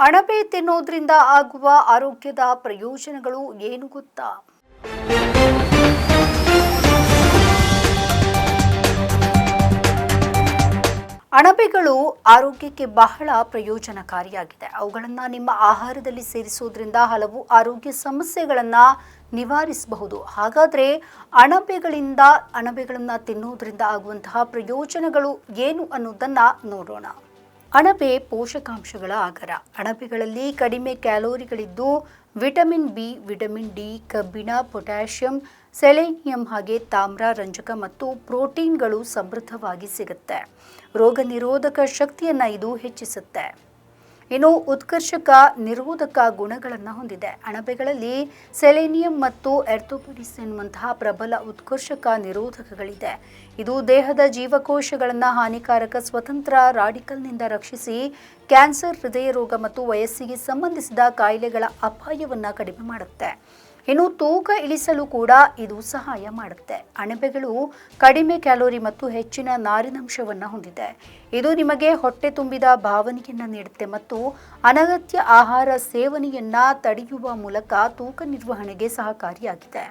ಅಣಬೆ ತಿನ್ನೋದ್ರಿಂದ ಆಗುವ ಆರೋಗ್ಯದ ಪ್ರಯೋಜನಗಳು ಏನು ಗೊತ್ತಾ? ಅಣಬೆಗಳು ಆರೋಗ್ಯಕ್ಕೆ ಬಹಳ ಪ್ರಯೋಜನಕಾರಿಯಾಗಿದೆ. ಅವುಗಳನ್ನು ನಿಮ್ಮ ಆಹಾರದಲ್ಲಿ ಸೇರಿಸುವುದರಿಂದ ಹಲವು ಆರೋಗ್ಯ ಸಮಸ್ಯೆಗಳನ್ನು ನಿವಾರಿಸಬಹುದು. ಹಾಗಾದರೆ ಅಣಬೆಗಳಿಂದ, ಅಣಬೆಗಳನ್ನು ತಿನ್ನುವುದರಿಂದ ಆಗುವಂತಹ ಪ್ರಯೋಜನಗಳು ಏನು ಅನ್ನೋದನ್ನು ನೋಡೋಣ. ಅಣಬೆ ಪೋಷಕಾಂಶಗಳ ಆಗರ. ಅಣಬೆಗಳಲ್ಲಿ ಕಡಿಮೆ ಕ್ಯಾಲೋರಿಗಳಿದ್ದು ವಿಟಮಿನ್ ಬಿ, ವಿಟಮಿನ್ ಡಿ, ಕಬ್ಬಿಣ, ಪೊಟ್ಯಾಷಿಯಂ, ಸೆಲೆನಿಯಂ ಹಾಗೆ ತಾಮ್ರ, ರಂಜಕ ಮತ್ತು ಪ್ರೋಟೀನ್ಗಳು ಸಮೃದ್ಧವಾಗಿ ಸಿಗುತ್ತೆ. ರೋಗ ನಿರೋಧಕ ಶಕ್ತಿಯನ್ನು ಇದು ಹೆಚ್ಚಿಸುತ್ತೆ. ಇನ್ನು ಉತ್ಕರ್ಷಕ ನಿರೋಧಕ ಗುಣಗಳನ್ನು ಹೊಂದಿದೆ. ಅಣಬೆಗಳಲ್ಲಿ ಸೆಲೆನಿಯಂ ಮತ್ತು ಎರ್ತೋಪಿಡಿಸ್ ಎನ್ನುವಂತಹ ಪ್ರಬಲ ಉತ್ಕರ್ಷಕ ನಿರೋಧಕಗಳಿದೆ. ಇದು ದೇಹದ ಜೀವಕೋಶಗಳನ್ನು ಹಾನಿಕಾರಕ ಸ್ವತಂತ್ರ ರಾಡಿಕಲ್ನಿಂದ ರಕ್ಷಿಸಿ ಕ್ಯಾನ್ಸರ್ ಹೃದಯ ರೋಗ ಮತ್ತು ವಯಸ್ಸಿಗೆ ಸಂಬಂಧಿಸಿದ ಕಾಯಿಲೆಗಳ ಅಪಾಯವನ್ನು ಕಡಿಮೆ ಮಾಡುತ್ತೆ. ಇನ್ನು ತೂಕ ಇಳಿಸಲು ಕೂಡ ಇದು ಸಹಾಯ ಮಾಡುತ್ತೆ. ಅಣಬೆಗಳು ಕಡಿಮೆ ಕ್ಯಾಲೋರಿ ಮತ್ತು ಹೆಚ್ಚಿನ ನಾರಿನಂಶವನ್ನು ಹೊಂದಿದೆ. ಇದು ನಿಮಗೆ ಹೊಟ್ಟೆ ತುಂಬಿದ ಭಾವನೆಯನ್ನು ನೀಡುತ್ತೆ ಮತ್ತು ಅನಗತ್ಯ ಆಹಾರ ಸೇವನೆಯನ್ನು ತಡೆಯುವ ಮೂಲಕ ತೂಕ ನಿರ್ವಹಣೆಗೆ ಸಹಕಾರಿಯಾಗಿದೆ.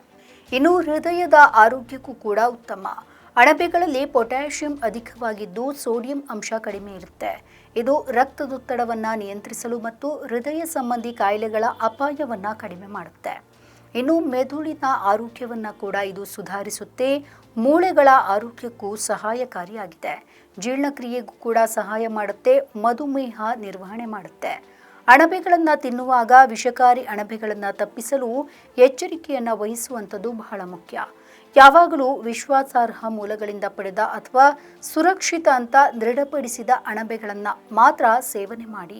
ಇನ್ನು ಹೃದಯದ ಆರೋಗ್ಯಕ್ಕೂ ಕೂಡ ಉತ್ತಮ. ಅಣಬೆಗಳಲ್ಲಿ ಪೊಟ್ಯಾಷಿಯಂ ಅಧಿಕವಾಗಿದ್ದು ಸೋಡಿಯಂ ಅಂಶ ಕಡಿಮೆ ಇರುತ್ತೆ. ಇದು ರಕ್ತದೊತ್ತಡವನ್ನು ನಿಯಂತ್ರಿಸಲು ಮತ್ತು ಹೃದಯ ಸಂಬಂಧಿ ಕಾಯಿಲೆಗಳ ಅಪಾಯವನ್ನು ಕಡಿಮೆ ಮಾಡುತ್ತೆ. ಇನ್ನು ಮೆದುಳಿನ ಆರೋಗ್ಯವನ್ನು ಕೂಡ ಇದು ಸುಧಾರಿಸುತ್ತೆ. ಮೂಳೆಗಳ ಆರೋಗ್ಯಕ್ಕೂ ಸಹಾಯಕಾರಿಯಾಗಿದೆ. ಜೀರ್ಣಕ್ರಿಯೆಗೂ ಕೂಡ ಸಹಾಯ ಮಾಡುತ್ತೆ, ಮಧುಮೇಹ ನಿರ್ವಹಣೆ ಮಾಡುತ್ತೆ. ಅಣಬೆಗಳನ್ನು ತಿನ್ನುವಾಗ ವಿಷಕಾರಿ ಅಣಬೆಗಳನ್ನು ತಪ್ಪಿಸಲು ಎಚ್ಚರಿಕೆಯನ್ನು ವಹಿಸುವಂಥದ್ದು ಬಹಳ ಮುಖ್ಯ. ಯಾವಾಗಲೂ ವಿಶ್ವಾಸಾರ್ಹ ಮೂಲಗಳಿಂದ ಪಡೆದ ಅಥವಾ ಸುರಕ್ಷಿತ ಅಂತ ದೃಢಪಡಿಸಿದ ಅಣಬೆಗಳನ್ನು ಮಾತ್ರ ಸೇವನೆ ಮಾಡಿ.